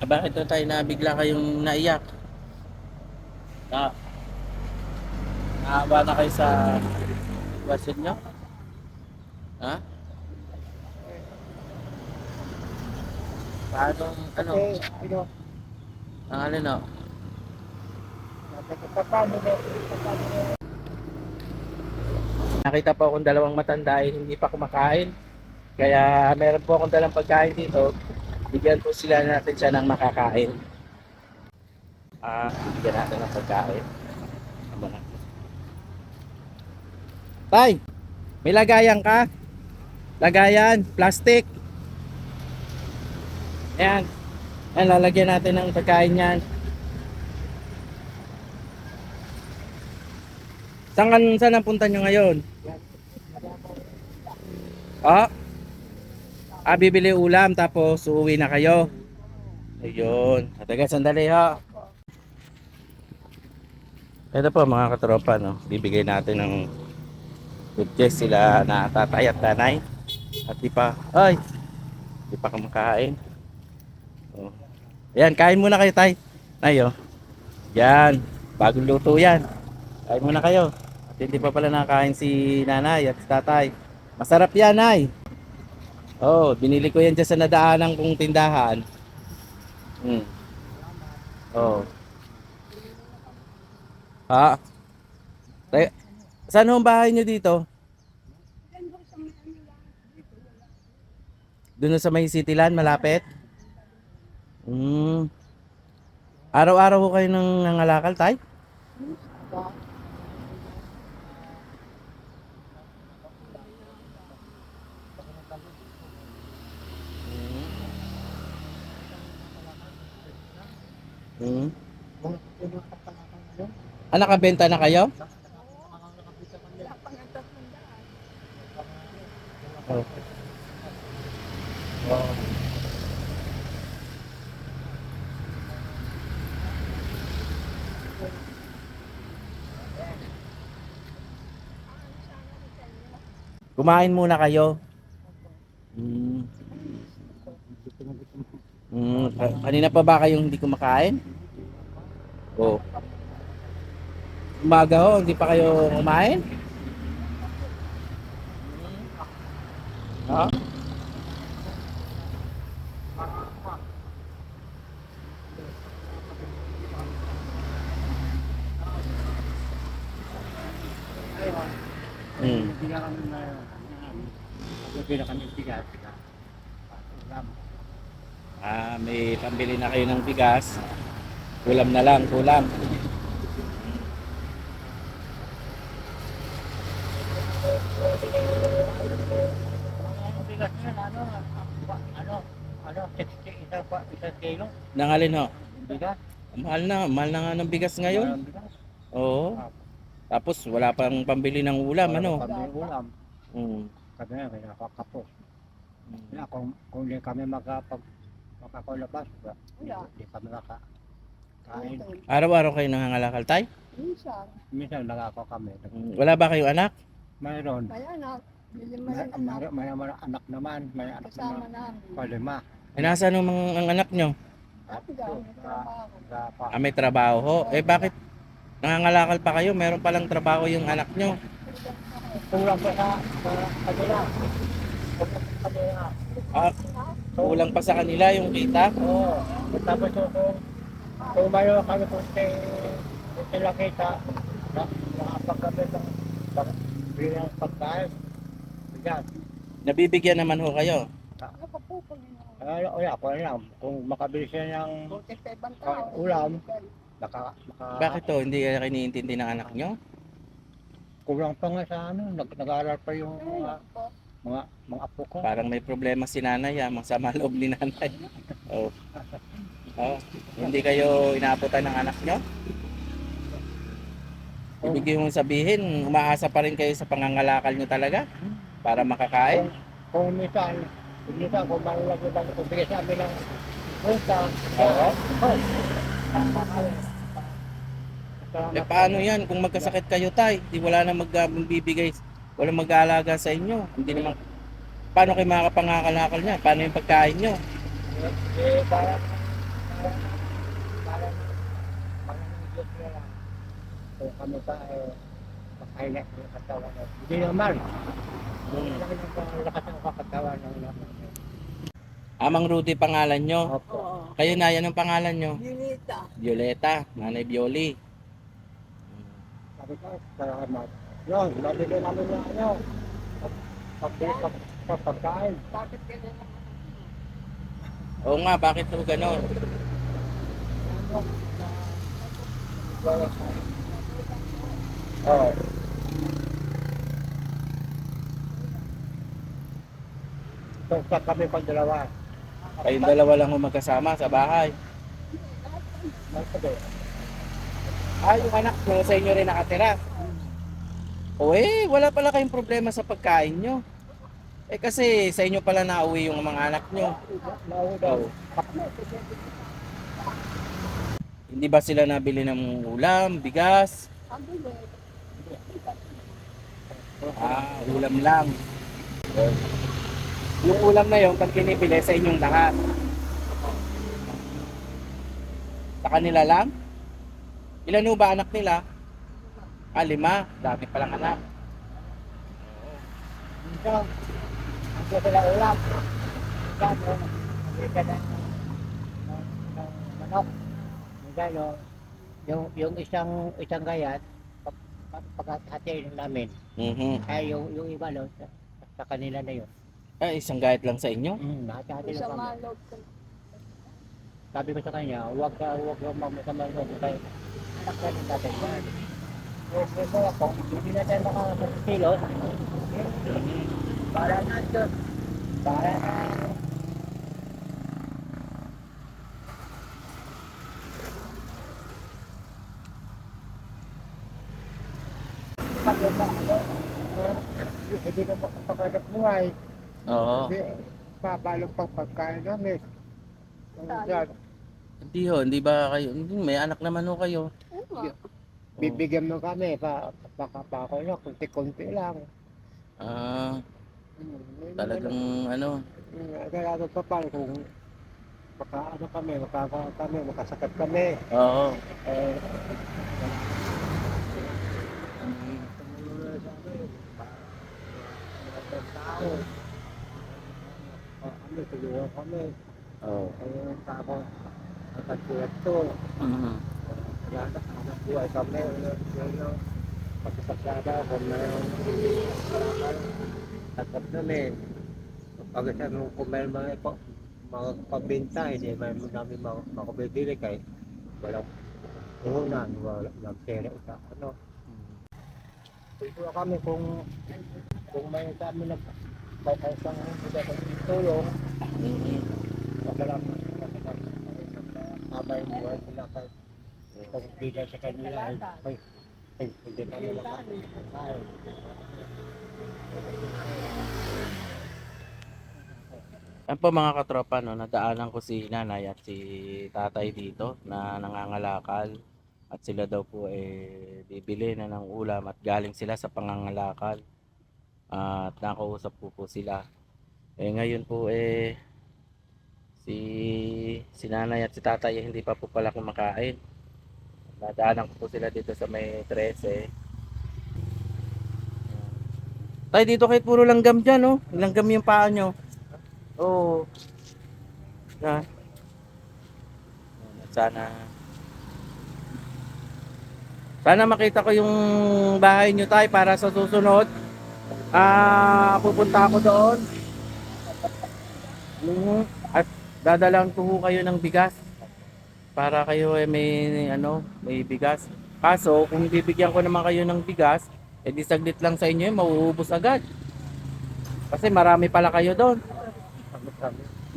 Ah, bakit to tayo na bigla kayong naiyak? Na, naawa na kayo sa sitwasyon nyo? Ha? Paano, ano? Kasi, ano, Ang no? na, paano na, Nakita po akong dalawang matanda eh, hindi pa kumakain. Kaya meron po akong dalang pagkain dito. Bigyan po sila natin siya ng makakain. Ah, bigyan natin ng pagkain. Ano na? Tay, may lagayan ka? Lagayan, plastic. Ayan. Ayan, lalagyan natin ng pagkain yan. Saan, saan ang punta nyo ngayon? Ah? Ah, bibili ulam tapos uuwi na kayo. Ayun. Taga sandali ha. Ito po mga katropa no. Bibigay natin ng guest sila na tatay at nanay. At di pa, ay, di pa kumakain. Oh. Ayan, kain muna kayo tay. Ayo. Yan, bagong luto yan. Kain muna kayo. At hindi pa pala nakakain si nanay at si tatay. Masarap yan, ay. Oh, binili ko yan dyan sa nadaanan kong tindahan. Hmm. Oh. Ha? Te- Saan ho ang bahay nyo dito? Doon sa may Cityland, malapit? Hmm. Araw-araw ho kayo nang nangalakal, tay? Hmm. ano, Ah, nakabenta na kayo? Oh. Oh. Kumain muna kayo. Mm. Mm. ka- Kanina pa ba kayong hindi kumakain? Oh. Umaga ho, hindi pa kayo kumain? Ha? Hmm. hindi kami na, gabi na kami. Ulam. Ah, may pambili na kayo ng bigas. Ulam na lang, ulam. Ang bigat na, ano, ano, ano, 60, isa pa, kilo, Nangalin ho. bigat. Mahal na, mahal na nga ng bigas ngayon. Oo. Tapos wala pang pambili ng ulam, ano? Kami ulam, Mm. kami na, may nakakapos. Mm. Kaya kung, kung hindi kami makapag, makakulabas, hindi, kami makakain. Araw-araw kayo nangangalakal tay? Minsan, Minsan nangako kami. Mm. Wala ba kayong anak? Mayroon. may anak, May, may, may, may anak naman, may anak kasama naman. namin. Palima. Eh, nasaan ang mga ang anak nyo? At pa. Ah, may trabaho ho. Eh, bakit nangangalakal pa kayo? Meron palang trabaho yung anak nyo. Kulang pa sa kanila. Ah, kulang pa sa kanila yung kita. Oo. Tapos kung kung kung mayroon kami kung sila kita, na makapagkabit ng bilang pagkain. Bigat. Nabibigyan naman ho kayo. Ako. Ay, o ya, kung alam, kung makabili siya ng Ah, tao. ulam. naka, naka Bakit to? Hindi kaya kiniintindi ng anak nyo? kulang pa nga sa ano, nag, nag-aaral pa yung mga, po. mga, mga apo ko. Parang may problema si nanay ha. Masama loob ni nanay. Oh. Oh. Hindi kayo inaabutan ng anak nyo? Ibig yung sabihin, umaasa pa rin kayo sa pangangalakal nyo talaga? Para makakain? Kung minsan, kung minsan, kung malalagay ba kung bigay sa amin ng punta, Oo. Salamat. Eh paano yan kung magkasakit kayo tay? Di wala na magbibigay, wala mag-aalaga sa inyo. Hindi naman, paano kayo makakapangakalakal niya? Paano yung pagkain nyo? Eh, parang, para para ng Diyos na lang. Kung kami pa eh, makahilat ng katawan. Hindi naman. Hmm. Laki ng lakas ng katawan ng naman. Amang Rudy pangalan nyo. Opo. Oo. Kayo na, yan ang pangalan nyo. Unita. Violeta, Nanay Violi. Sabi ko, salamat. Yun, nabili namin ng ano. Pag- pag- pag- Pagkain. Bakit ka na naman? Oo nga, bakit po ganon? Oo. So, sa kami pang dalawa. Kayong dalawa lang ang magkasama sa bahay. Magsabi. Ah, yung anak nyo sa inyo rin nakatira. O eh, wala pala kayong problema sa pagkain nyo. Eh kasi sa inyo pala nauwi yung mga anak nyo. Nauwi daw. Hindi ba sila nabili ng ulam, bigas? Ang. Ah, ulam lang. Yung ulam na yun, pag kinibili sa inyong lahat. Sa kanila lang? Ilan ba anak nila? Ah, lima. Dami palang anak. Minsan, ang sila ulam. Ng, ng, ng manok. No, yung, yung isang, isang gayat, pag, pag, paghahatiin namin, Mhm. ay yung, yung iba, no, sa, sa kanila na yun. Ah, isang gayet lang sa inyo? Mm, hati-hati na kami. ka. Sabi ko sa kanya, huwag ka, huwag ka mamasama mo kay anak na rin natin. Huwag mo ako, hindi na tayo makakasilos. Para na ito. Para na makapagkakap buhay. Oo. Hindi, pabalong pang pagkain namin. Yan. Hindi ho, hindi ba kayo, hindi, may anak naman ho kayo. Oo nga. Bibigyan mo kami, pa, baka pa ako na, kunti-kunti lang. Ah, Hmm, talagang ano, Hmm, Kaya ano pa pa, kung baka ano kami, makaka kami, makasakit kami. oo. Eh, sa amin, pa- mga tao. Ah, Kami. Oo. Ayun, tapos, nakasulat to. Mhm. Wala na, anak buhay kami. Yun. Pagkasasada, kung mayroon tatap namin. Pag sa nung kung mayroon mga ipo, mga pabinta, hindi mayroon namin makabibili kay walang puhunan, walang nagtera sa ano. Tulungan kami kung kung may kami nag may isang hindi ko tulong, Mhm. masalamat abay buhay sila kay kung bigay sa kanila ay ay hindi kami makakain. Yan po mga katropa, no, nadaanan ko si nanay at si tatay dito na nangangalakal. At sila daw po eh bibili na ng ulam at galing sila sa pangangalakal. At nakausap po po sila. Eh ngayon po eh si si nanay at si tatay eh, hindi pa po pala kumakain. Nadaanan ko po sila dito sa may 13. Tay, dito kahit puro langgam dyan, no? Langgam yung paa nyo. Oo. Na. Sana Sana makita ko yung bahay nyo tay para sa susunod. Ah, pupunta ako doon. Mhm. At dadalang ko ho kayo ng bigas para kayo eh may ano, may bigas. Kaso kung bibigyan ko naman kayo ng bigas, eh di saglit lang sa inyo, mauubos agad. Kasi marami pala kayo doon.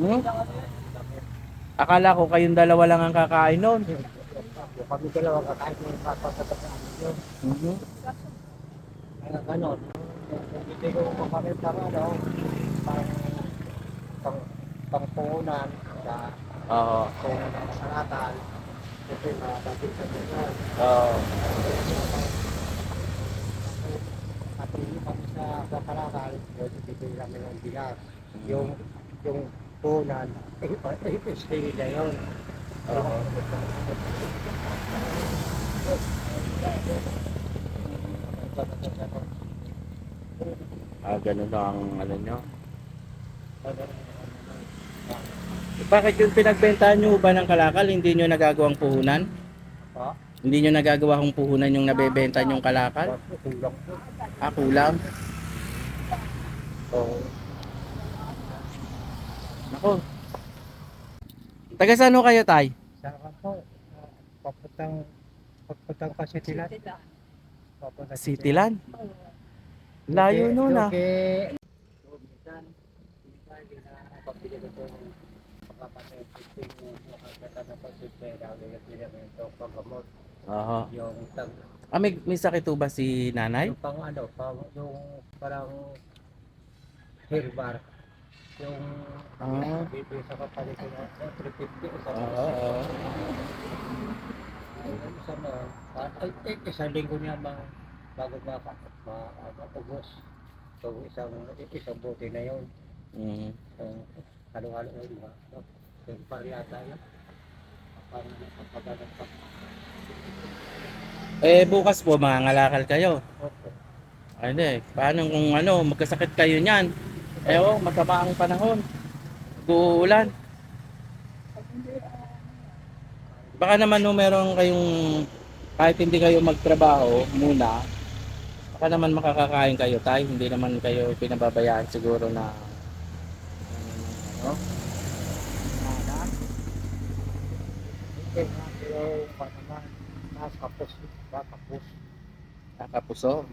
Hmm? Akala ko kayong dalawa lang ang kakain noon. Kami dalawa kakain ng yun. Mhm. Ganon. Hindi ko mo kami para ano, pang pang pangpuhunan sa Oo. puhunan ng masalatan. Kasi makakabit sa mga Oo. at hindi kami sa kakalakal, pwede bibili kami ng bigas. Yung yung puhunan, eh, eh, stay na yun. Oo. Ah, ganun na ang ano nyo. Bakit yung pinagbentahan nyo ba ng kalakal, hindi nyo nagagawang puhunan? Pa? Hindi nyo nagagawa kong puhunan yung nabebenta nyong kalakal? Kulang. Ah, kulang. Oo. Ako. Taga saan kayo, Tay? Saka po, papuntang, papuntang kasi tila. Papuntang Cityland. Layo nun ah. Okay. Pagkapatid. Yung tag, Ah, may, may sakit ho ba si nanay? yung pang ano, pang, yung parang hair bar. Yung Ah. bibili sa kapalit ko na 350 isa Oo, oo. Na, ah, ay, ay, isang linggo niya mang bago ma, ma, ma, ubos. So isang isang bote na yun. Mm. So, halo-halo na yun. No? So, pariyata yun. Parang napapagalan pa. Eh, bukas po, mangangalakal kayo. Okay. Ay, hindi. Paano kung ano, magkasakit kayo niyan? Eh, oh, masama ang panahon. Uulan. Pag hindi, ah, Baka naman no, meron kayong, kahit hindi kayo magtrabaho muna, baka naman makakakain kayo tayo. Hindi naman kayo pinababayaan siguro na, ano, pa ba, kapos. nakapuso.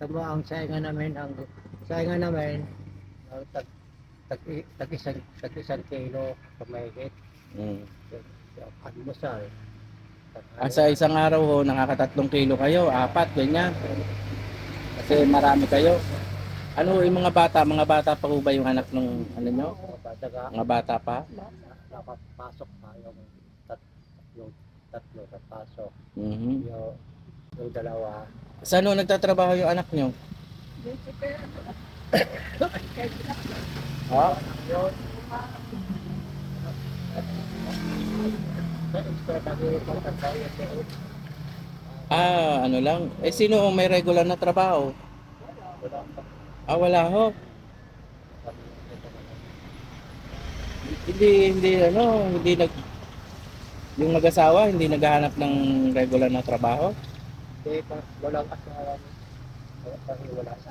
Tama ang saingan namin, ang saingan namin, uh, tag, tag, tag, isang, tag isang kilo sa mahigit. Mm. Almusal. At sa isang araw ho, nakakatatlong kilo kayo, apat, ganyan. Kasi marami kayo. Ano yung mga bata? Mga bata pa ho ba yung anak ng ano nyo? Mga bata pa? nakapasok pa yung tat, yung tatlo napasok. Mhm. Yung, yung dalawa, Saan ho nagtatrabaho yung anak nyo? na, Ha? yun. Sa extra lagi yung pagkakaya sa Ah, ano lang. Eh, sino ang may regular na trabaho? Ah, wala ho. Hindi, hindi, ano, hindi nag... Yung mag-asawa, hindi naghahanap ng regular na trabaho? Hindi walang asawa. Wala sa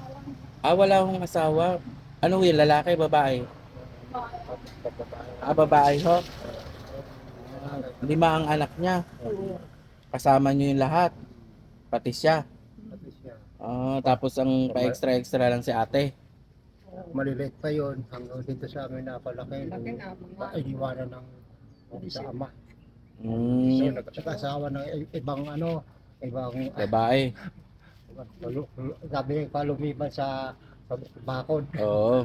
Ah, wala akong asawa. Ano yun, lalaki, babae? Ah, babae ho. Lima ang anak niya. Kasama niyo yung lahat. Pati siya. Ah, tapos ang pa-extra-extra lang si ate. Maliliit pa yun, hanggang dito sa amin napalaki. Iniwanan ng sa ama. Mm, nag- nag-asawa ng ibang ano, ibang babae. Palu- sabi niya pa lumipat sa sa bakod. Oo.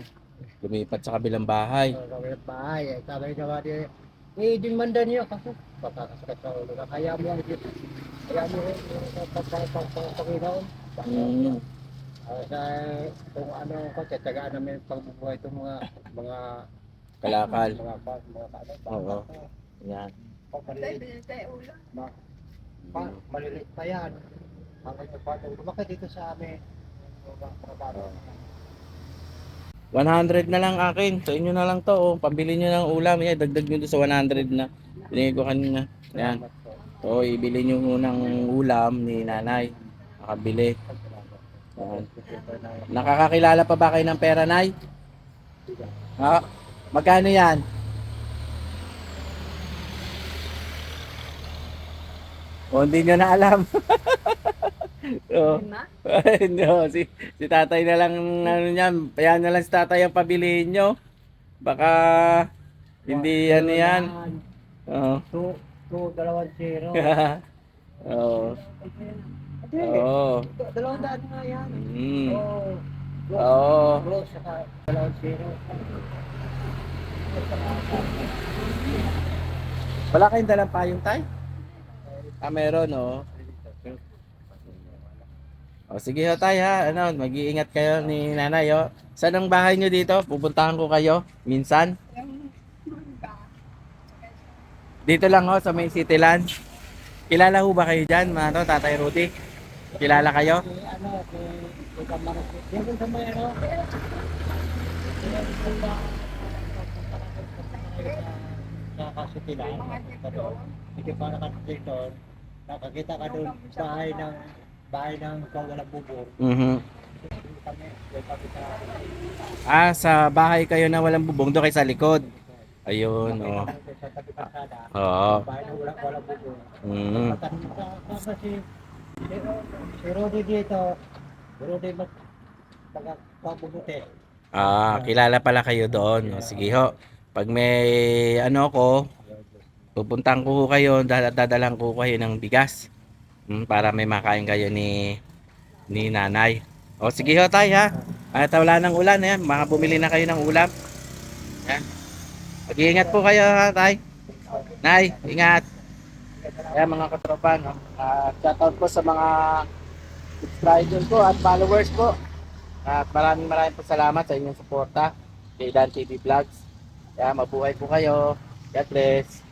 Lumipat sa kabilang bahay. Sa kabilang bahay. Eh, Sabi niya, eh, din man niyo kasi pagkakasakit sa ulo na kaya mo ang kaya mo yung pagkakasakinoon. Mm. Sa kung ano ko, tatagaan namin pagbubuhay itong mga mga Kalakal. mga pa, mga ano, Oo. Yan. Pag tayo, maliliit, pinatay ulo. ma- pa, maliliit pa yan. Hanggang sa pato, lumaki dito sa amin. Mga bata. 100 na lang akin. Sa inyo na lang to. Oh. Pambili nyo ng ulam. Yan, dagdag nyo sa 100 na. Binigay ko kanina. Yan. So, ibili nyo ng ulam ni nanay. Nakabili. Yan. Nakakakilala pa ba kayo ng pera, nay? Ha? Magkano yan? O, hindi nyo na alam. Lima? no, si, si tatay na lang ano niyan, kaya na lang si tatay ang pabilihin nyo. Baka hindi ano yan. Oo. Two, two, dalawang zero. Oo. Hindi, Oo. dalawang daan nga yan. Mm. Oo. Oo. Close, saka dalawang zero. Wala kayong dalang payong tay? Ah, meron, oh. O, sige ho tay ha. Ano, mag-iingat kayo ni nanay, oh. Saan ang bahay nyo dito? Pupuntahan ko kayo minsan. Dito lang ho sa Main City Land. Kilala ho ba kayo dyan, mga ano, Tatay Rudy? Kilala kayo? Ano. Dito sa may ano. Hindi pa nakadito, nakakita ka doon bahay ng bahay ng kawalang bubong. Mhm. Kami, doon kami sa Ah, sa bahay kayo na walang bubong, doon kayo sa likod. Ayun, oh. tabi kalsada. Oo. Bahay ng walang walang bubong. Mm. Kasama si Rudy dito. Rudy mag magpapabuti. Ah, kilala pala kayo doon. O, sige ho. Pag may ano ko, pupuntahan ko kayo, dad- dadalang ko kayo ng bigas. Mm, para may makain kayo ni ni nanay. O sige ho tay ha. At wala ng ulan yan, mga bumili na kayo ng ulam. Yan. Mag-iingat po kayo ha tay. Nay, ingat. Kaya mga katropa, no? Uh, shoutout po sa mga subscribers ko at followers ko. At maraming maraming po salamat sa inyong suporta kay Dan TV Vlogs. Kaya mabuhay po kayo. God bless.